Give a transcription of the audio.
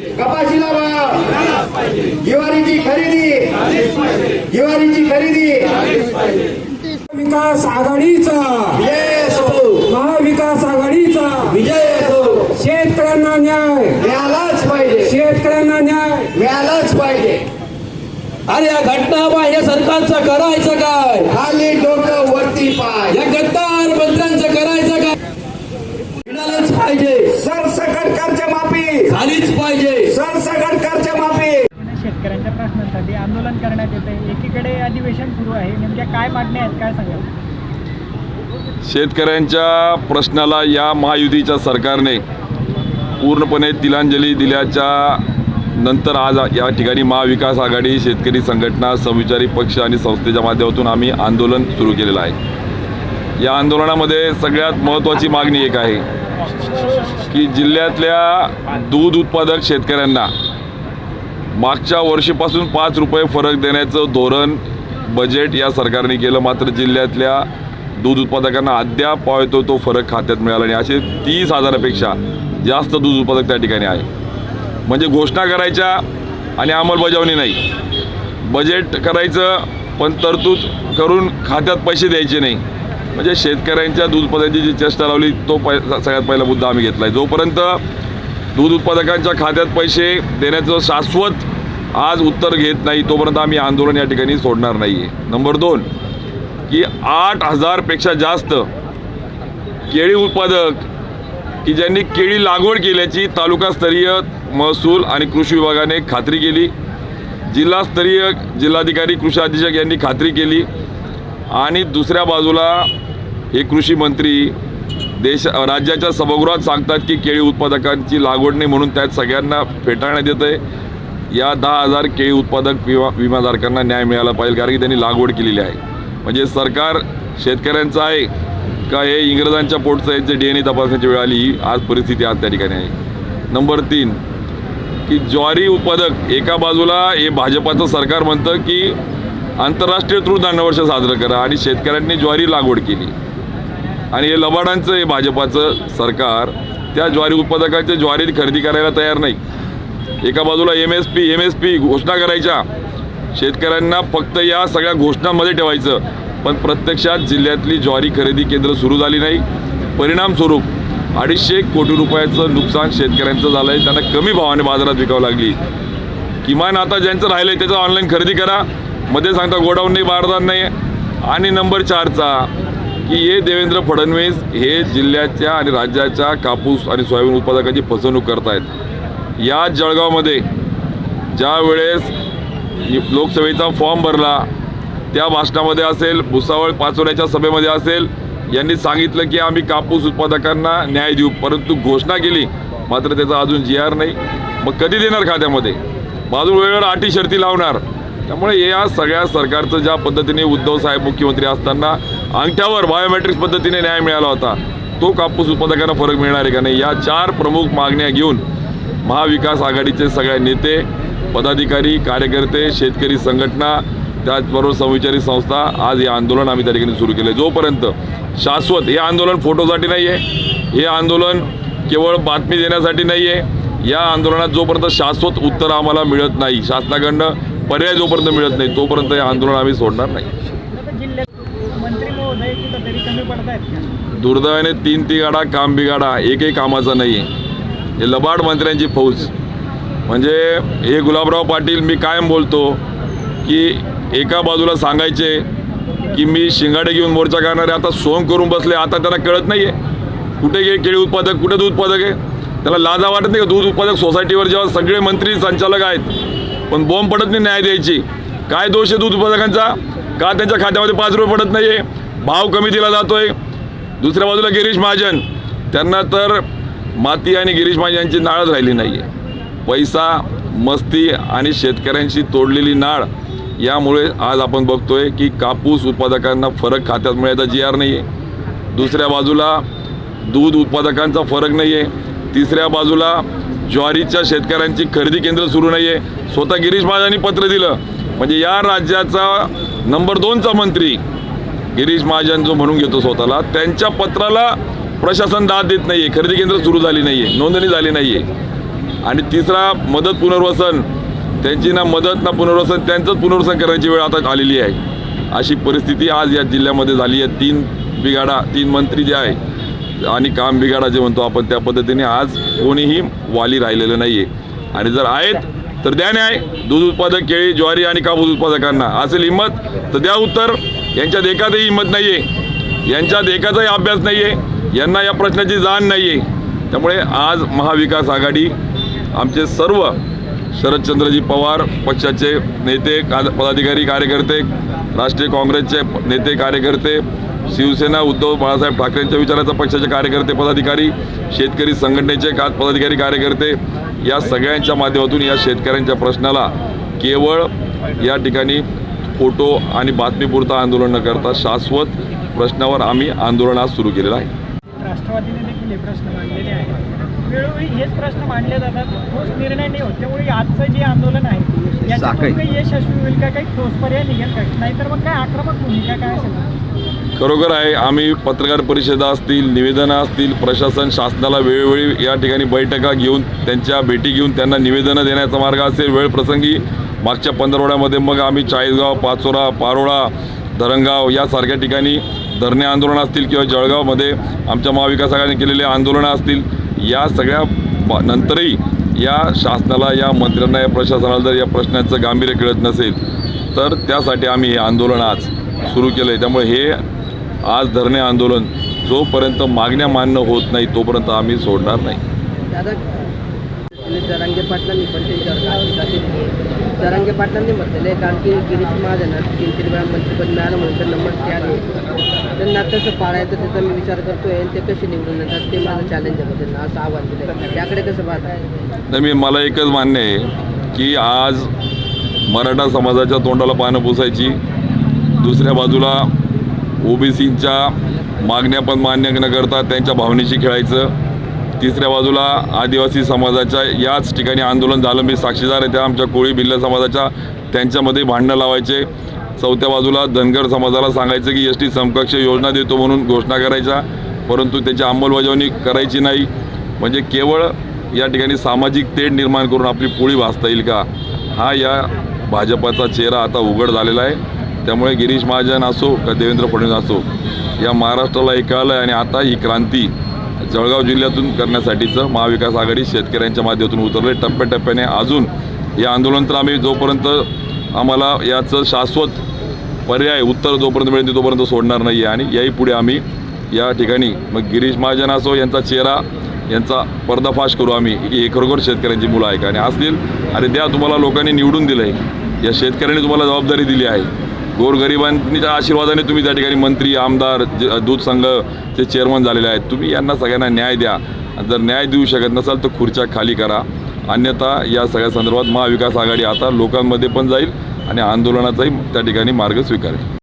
कपाशीला भाव ज्वारीची खरेदी. ज्वारीची खरेदी. विकास आघाडीचा. विजय असो महाविकास आघाडीचा. विजय असो शेतकऱ्यांना न्याय. मिळालाच पाहिजे. शेतकऱ्यांना न्याय. मिळालाच पाहिजे. अरे या घटना बाह्य सरकारचं करायचं काय? खाली डोकं वरती पाय. या गद्दार मंत्र्यांचं करायचं काय? मिळालंच पाहिजे. सरसकट कर्ज माफी झालीच पाहिजे सरसकट कर्ज माफी शेतकऱ्यांच्या आंदोलन करण्यात येते एकीकडे अधिवेशन सुरू आहे. नेमक्या काय मागण्या आहेत काय सांगा शेतकऱ्यांच्या प्रश्नाला या महायुतीच्या सरकारने पूर्णपणे तिलांजली दिल्याच्या नंतर आज या ठिकाणी महाविकास आघाडी शेतकरी संघटना समविचारी पक्ष आणि संस्थेच्या माध्यमातून आम्ही आंदोलन सुरू केलेलं आहे. या आंदोलनामध्ये सगळ्यात महत्त्वाची मागणी एक आहे की जिल्ह्यातल्या दूध उत्पादक शेतकऱ्यांना मागच्या वर्षीपासून पाच रुपये फरक देण्याचं धोरण बजेट या सरकारने केलं. मात्र जिल्ह्यातल्या दूध उत्पादकांना अद्याप पावतो तो फरक खात्यात मिळाला आणि असे तीस हजारापेक्षा जास्त दूध उत्पादक त्या ठिकाणी आहे. म्हणजे घोषणा करायच्या आणि अंमलबजावणी नाही. बजेट करायचं पण तरतूद करून खात्यात पैसे द्यायचे नाही. म्हणजे शेतकऱ्यांच्या दूध उत्पादनाची जी चेष्टा लावली तो पै सगळ्यात पहिला मुद्दा आम्ही घेतला आहे जोपर्यंत दूध उत्पादकांच्या खात्यात पैसे देण्याचं शाश्वत आज उत्तर घेत नाही तोपर्यंत आम्ही आंदोलन या ठिकाणी सोडणार नाही आहे नंबर दोन की आठ हजारपेक्षा जास्त केळी उत्पादक की ज्यांनी केळी लागवड केल्याची तालुकास्तरीय महसूल आणि कृषी विभागाने खात्री केली जिल्हास्तरीय जिल्हाधिकारी कृषी अधीक्षक यांनी खात्री केली आणि दुसऱ्या बाजूला हे कृषी मंत्री देश राज्याच्या सभागृहात सांगतात की केळी उत्पादकांची लागवड नाही म्हणून त्यात सगळ्यांना फेटाळण्यात येतं आहे या दहा हजार केळी उत्पादक विमा विमाधारकांना न्याय मिळाला पाहिजे कारण की त्यांनी लागवड केलेली आहे. म्हणजे सरकार शेतकऱ्यांचं आहे का हे इंग्रजांच्या पोटचं आहे जे डी एन ए तपासण्याची वेळ आली ही आज परिस्थिती आज त्या ठिकाणी आहे. नंबर तीन की ज्वारी उत्पादक एका बाजूला हे भाजपाचं सरकार म्हणतं की आंतरराष्ट्रीय तृणधान्यवर्ष साजरं करा आणि शेतकऱ्यांनी ज्वारी लागवड केली. आणि हे लबाडांचं हे भाजपाचं सरकार. त्या ज्वारी उत्पादकांचे ज्वारी खरेदी करायला तयार नाही. एका बाजूला M S P M S P घोषणा करायच्या. शेतकऱ्यांना फक्त या सगळ्या घोषणामध्ये ठेवायचं. पण प्रत्यक्षात जिल्ह्यातली ज्वारी खरेदी केंद्र सुरू झाली नाही. परिणामस्वरूप अडीचशे कोटी रुपयाचं नुकसान शेतकऱ्यांचं झालं आहे त्यांना कमी भावाने बाजारात विकावं लागली. किमान आता ज्यांचं राहिलं आहे त्याचं ऑनलाईन खरेदी करा. मध्ये सांगता गोडाऊन नाही बारदान नाही. आणि नंबर चारचा की हे देवेंद्र फडणवीस हे जिल्ह्याच्या आणि राज्याच्या कापूस आणि सोयाबीन उत्पादकांची फसवणूक करतायत. या जळगावमध्ये ज्या वेळेस लोकसभेचा फॉर्म भरला त्या भाषणामध्ये असेल भुसावळ पाचोऱ्याच्या सभेमध्ये असेल यांनी सांगितलं की आम्ही कापूस उत्पादकांना न्याय देऊ परंतु घोषणा केली मात्र त्याचा अजून जी आर नाही. मग कधी देणार खात्यामध्ये? बाजू वेळेवर अटी शर्ती लावणार. त्यामुळे या सगळ्या सरकारचं ज्या पद्धतीने उद्धव साहेब मुख्यमंत्री असताना अंगठ्यावर बायोमेट्रिक्स पद्धतीने न्याय मिळाला होता तो कापूस उत्पादकांना फरक मिळणार आहे का नाही? या चार प्रमुख मागण्या घेऊन महाविकास आघाडीचे सगळे नेते पदाधिकारी कार्यकर्ते शेतकरी संघटना त्याचबरोबर समविचारी संस्था आज हे आंदोलन आम्ही त्या ठिकाणी सुरू केलं जोपर्यंत शाश्वत हे आंदोलन फोटोसाठी नाही आहे हे आंदोलन केवळ बातमी देण्यासाठी नाही आहे या आंदोलनात जोपर्यंत शाश्वत उत्तर आम्हाला मिळत नाही शासनाकडनं पर्याय जोपर्यंत मिळत नाही तोपर्यंत हे आंदोलन आम्ही सोडणार नाही. दुर्दैवाने तीन तिगाडा काम बिगाडा एकही कामाचा नाही आहे हे लबाड मंत्र्यांची फौज. म्हणजे हे गुलाबराव पाटील मी कायम बोलतो की एका बाजूला सांगायचे की मी शिंगाडे घेऊन मोर्चा करणारे आता सोंग करून बसले आता त्यांना कळत नाही आहे कुठे गे केळी उत्पादक कुठे दूध उत्पादक आहे? त्याला लाजा वाटत नाही का? दूध उत्पादक सोसायटीवर जेव्हा सगळे मंत्री संचालक आहेत पण बॉम्ब पडत नाही न्याय द्यायची. काय दोष आहे दूध उत्पादकांचा? का त्यांच्या खात्यामध्ये पाच रुपये पडत नाही आहे भाव कमी दिला जातो आहे दुसऱ्या बाजूला गिरीश महाजन. त्यांना तर माती आणि गिरीश महाजन यांची नाळच राहिली नाही आहे पैसा मस्ती आणि शेतकऱ्यांशी तोडलेली नाळ यामुळे आज आपण बघतोय की कापूस उत्पादकांना फरक खात्यात मिळायचा जी आर नाही आहे दुसऱ्या बाजूला दूध उत्पादकांचा फरक नाही आहे तिसऱ्या बाजूला ज्वारीच्या शेतकऱ्यांची खरेदी केंद्र सुरू नाही आहे स्वतः गिरीश महाजनांनी पत्र दिलं. म्हणजे या राज्याचा नंबर दोनचा मंत्री गिरीश महाजन जो म्हणून घेतो स्वतःला त्यांच्या पत्राला प्रशासन दाद देत नाही आहे खरेदी केंद्र सुरू झाली नाही आहे नोंदणी झाली नाही आहे आणि तिसरा मदत पुनर्वसन त्यांची ना मदत ना पुनर्वसन त्यांचंच पुनर्वसन करण्याची वेळ आता आलेली आहे. अशी परिस्थिती आज या जिल्ह्यामध्ये झाली आहे. तीन बिघाडा तीन मंत्री जे आहे आणि काम बिघाडा जे म्हणतो आपण त्या पद्धतीने आज कोणीही वाली राहिलेलं नाही आहे आणि जर आहेत तर द्या न्याय. दूध उत्पादक केळी ज्वारी आणि कापूस उत्पादकांना. असेल हिंमत तर द्या उत्तर. यांच्यात एकातही हिंमत नाही आहे यांच्यात एकाचाही अभ्यास नाही आहे यांना या प्रश्नाची जाण नाही आहे त्यामुळे आज महाविकास आघाडी आमचे सर्व शरदचंद्रजी पवार पक्षाचे नेते का पदाधिकारी कार्यकर्ते राष्ट्रीय काँग्रेसचे नेते कार्यकर्ते शिवसेना उद्धव बाळासाहेब ठाकरेंच्या विचाराचा पक्षाचे कार्यकर्ते पदाधिकारी शेतकरी संघटनेचे का पदाधिकारी कार्यकर्ते या सगळ्यांच्या माध्यमातून या शेतकऱ्यांच्या प्रश्नाला केवळ या ठिकाणी फोटो आणि बातमीपुरता आंदोलन न करता शाश्वत प्रश्नावर आम्ही आंदोलन आज सुरू केलेलं आहे. राष्ट्रवादीने देखील हे प्रश्न मांडलेले आहेत. वेळोवेळी हेच प्रश्न मांडले जातात. ठोस निर्णय नाही होत. त्यामुळे आजचं जे आंदोलन आहे याच्यातून काही यशस्वी होईल का काही ठोस पर्याय निघेल का? नाहीतर मग काय आक्रमक भूमिका काय असेल? खरोखर आहे आम्ही पत्रकार परिषदा असतील निवेदनं असतील प्रशासन शासनाला वेळोवेळी या ठिकाणी बैठका घेऊन त्यांच्या भेटी घेऊन त्यांना निवेदनं देण्याचा मार्ग असेल वेळ प्रसंगी मागच्या पंधरवड्यामध्ये मग आम्ही चाळीसगाव पाचोरा पारोळा धरणगाव यासारख्या ठिकाणी धरणे आंदोलन असतील किंवा जळगावमध्ये आमच्या महाविकास आघाडीने केलेले आंदोलनं असतील या सगळ्या नंतरही या शासनाला या मंत्र्यांना या प्रशासनाला जर या प्रश्नाचं गांभीर्य कळत नसेल तर त्यासाठी आम्ही हे आंदोलन आज सुरू केलं आहे त्यामुळे हे आज धरणे आंदोलन जोपर्यंत मागण्या मान्य होत नाही तोपर्यंत आम्ही सोडणार नाही. दादा जरांगे पाटलांनी पण त्यांच्यावर टीका केली जरांगे म्हटलेलं आहे कारण की गिरीश महाजनात तीन तीन वेळा मंत्रिपद मिळालं म्हणून तर नंबर त्याग त्यांना कसं पाळायचं त्याचा मी विचार करतोय आणि ते कसे निवडून येतात ते माझं चॅलेंज आहे त्यांना असं आव्हान दिलं त्याकडे कसं पाहत? नाही मी मला एकच मान्य आहे की आज मराठा समाजाच्या तोंडाला पानं पुसायची. दुसऱ्या बाजूला ओबीसींच्या मागण्या पण मान्य न करता त्यांच्या भावनेशी खेळायचं. तिसऱ्या बाजूला आदिवासी समाजाच्या याच ठिकाणी आंदोलन झालं. मी साक्षीदार आहे त्या आमच्या कोळी भिल्ल समाजाच्या त्यांच्यामध्ये भांडणं लावायचे. चौथ्या बाजूला धनगर समाजाला सांगायचं की एस टी समकक्ष योजना देतो म्हणून घोषणा करायच्या. परंतु त्याची अंमलबजावणी करायची नाही. म्हणजे केवळ या ठिकाणी सामाजिक तेढ निर्माण करून आपली पोळी भासता येईल का? हा या भाजपाचा चेहरा आता उघड झालेला आहे. त्यामुळे गिरीश महाजन असो का देवेंद्र फडणवीस असो या महाराष्ट्राला एक कळलं आहे आणि आता ही क्रांती जळगाव जिल्ह्यातून करण्यासाठीचं महाविकास आघाडी शेतकऱ्यांच्या माध्यमातून उतरले. टप्प्याटप्प्याने अजून या आंदोलन तर आम्ही जोपर्यंत आम्हाला याचं शाश्वत पर्याय उत्तर जोपर्यंत मिळेल तोपर्यंत सोडणार नाही आहे आणि याही पुढे आम्ही या ठिकाणी मग गिरीश महाजन असो यांचा चेहरा यांचा पर्दाफाश करू आम्ही. की हे खरोखर शेतकऱ्यांची मुलं आहे का आणि असतील आणि द्या तुम्हाला लोकांनी निवडून दिलं आहे या शेतकऱ्यांनी तुम्हाला जबाबदारी दिली आहे. गोरगरिबांच्या आशीर्वादाने तुम्ही त्या ठिकाणी मंत्री आमदार जे- दूध संघचे चेअरमन झालेले आहेत तुम्ही यांना सगळ्यांना न्याय द्या. आणि जर न्याय देऊ शकत नसाल तर खुर्च्या खाली करा. अन्यथा या सगळ्या संदर्भात महाविकास आघाडी आता लोकांमध्ये पण जाईल आणि आंदोलनाचाही त्या ठिकाणी मार्ग स्वीकारेल.